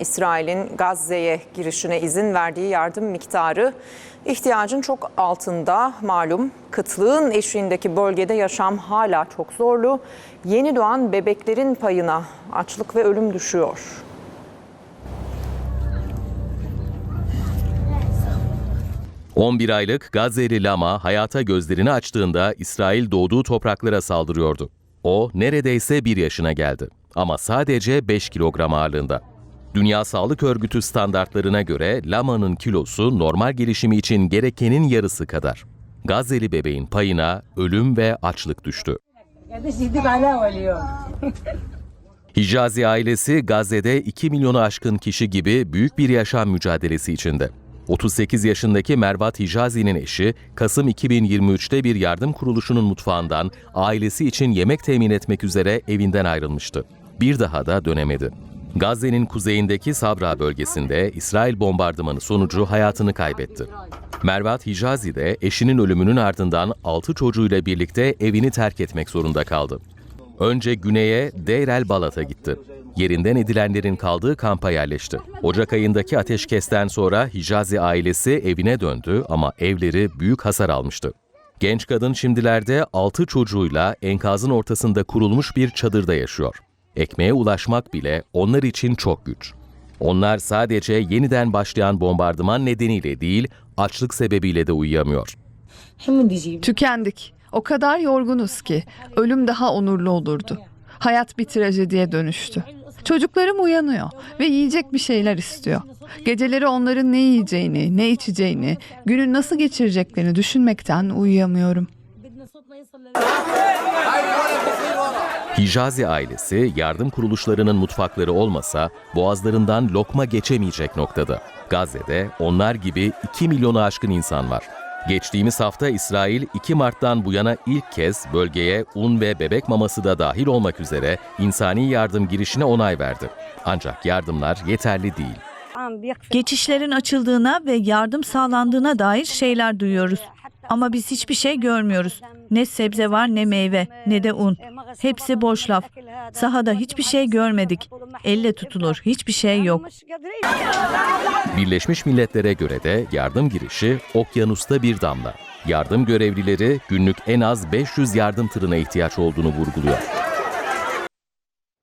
İsrail'in Gazze'ye girişine izin verdiği yardım miktarı ihtiyacın çok altında. Malum kıtlığın eşiğindeki bölgede yaşam hala çok zorlu. Yeni doğan bebeklerin payına açlık ve ölüm düşüyor. – 11 aylık Gazze'li Lama hayata gözlerini açtığında İsrail doğduğu topraklara saldırıyordu. O neredeyse 1 yaşına geldi ama sadece 5 kilogram ağırlığında. Dünya Sağlık Örgütü standartlarına göre Lama'nın kilosu normal gelişimi için gerekenin yarısı kadar. Gazze'li bebeğin payına ölüm ve açlık düştü. Hicazi ailesi Gazze'de 2 milyonu aşkın kişi gibi büyük bir yaşam mücadelesi içinde. 38 yaşındaki Mervat Hicazi'nin eşi, Kasım 2023'te bir yardım kuruluşunun mutfağından ailesi için yemek temin etmek üzere evinden ayrılmıştı. Bir daha da dönemedi. Gazze'nin kuzeyindeki Sabra bölgesinde İsrail bombardımanı sonucu hayatını kaybetti. Mervat Hicazi de eşinin ölümünün ardından 6 çocuğuyla birlikte evini terk etmek zorunda kaldı. Önce güneye Deir el Balat'a gitti. Yerinden edilenlerin kaldığı kampa yerleşti. Ocak ayındaki ateşkesten sonra Hicazi ailesi evine döndü ama evleri büyük hasar almıştı. Genç kadın şimdilerde 6 çocuğuyla enkazın ortasında kurulmuş bir çadırda yaşıyor. Ekmeğe ulaşmak bile onlar için çok güç. Onlar sadece yeniden başlayan bombardıman nedeniyle değil, açlık sebebiyle de uyuyamıyor. Tükendik. O kadar yorgunuz ki ölüm daha onurlu olurdu. Hayat bir trajediye dönüştü. Çocuklarım uyanıyor ve yiyecek bir şeyler istiyor. Geceleri onların ne yiyeceğini, ne içeceğini, günü nasıl geçireceklerini düşünmekten uyuyamıyorum. Hicazi ailesi yardım kuruluşlarının mutfakları olmasa boğazlarından lokma geçemeyecek noktada. Gazze'de onlar gibi 2 milyonu aşkın insan var. Geçtiğimiz hafta İsrail 2 Mart'tan bu yana ilk kez bölgeye un ve bebek maması da dahil olmak üzere insani yardım girişine onay verdi. Ancak yardımlar yeterli değil. Geçişlerin açıldığına ve yardım sağlandığına dair şeyler duyuyoruz. Ama biz hiçbir şey görmüyoruz. Ne sebze var ne meyve ne de un. Hepsi boş laf. Sahada hiçbir şey görmedik. Elle tutulur hiçbir şey yok. Birleşmiş Milletler'e göre de yardım girişi okyanusta bir damla. Yardım görevlileri günlük en az 500 yardım tırına ihtiyaç olduğunu vurguluyor.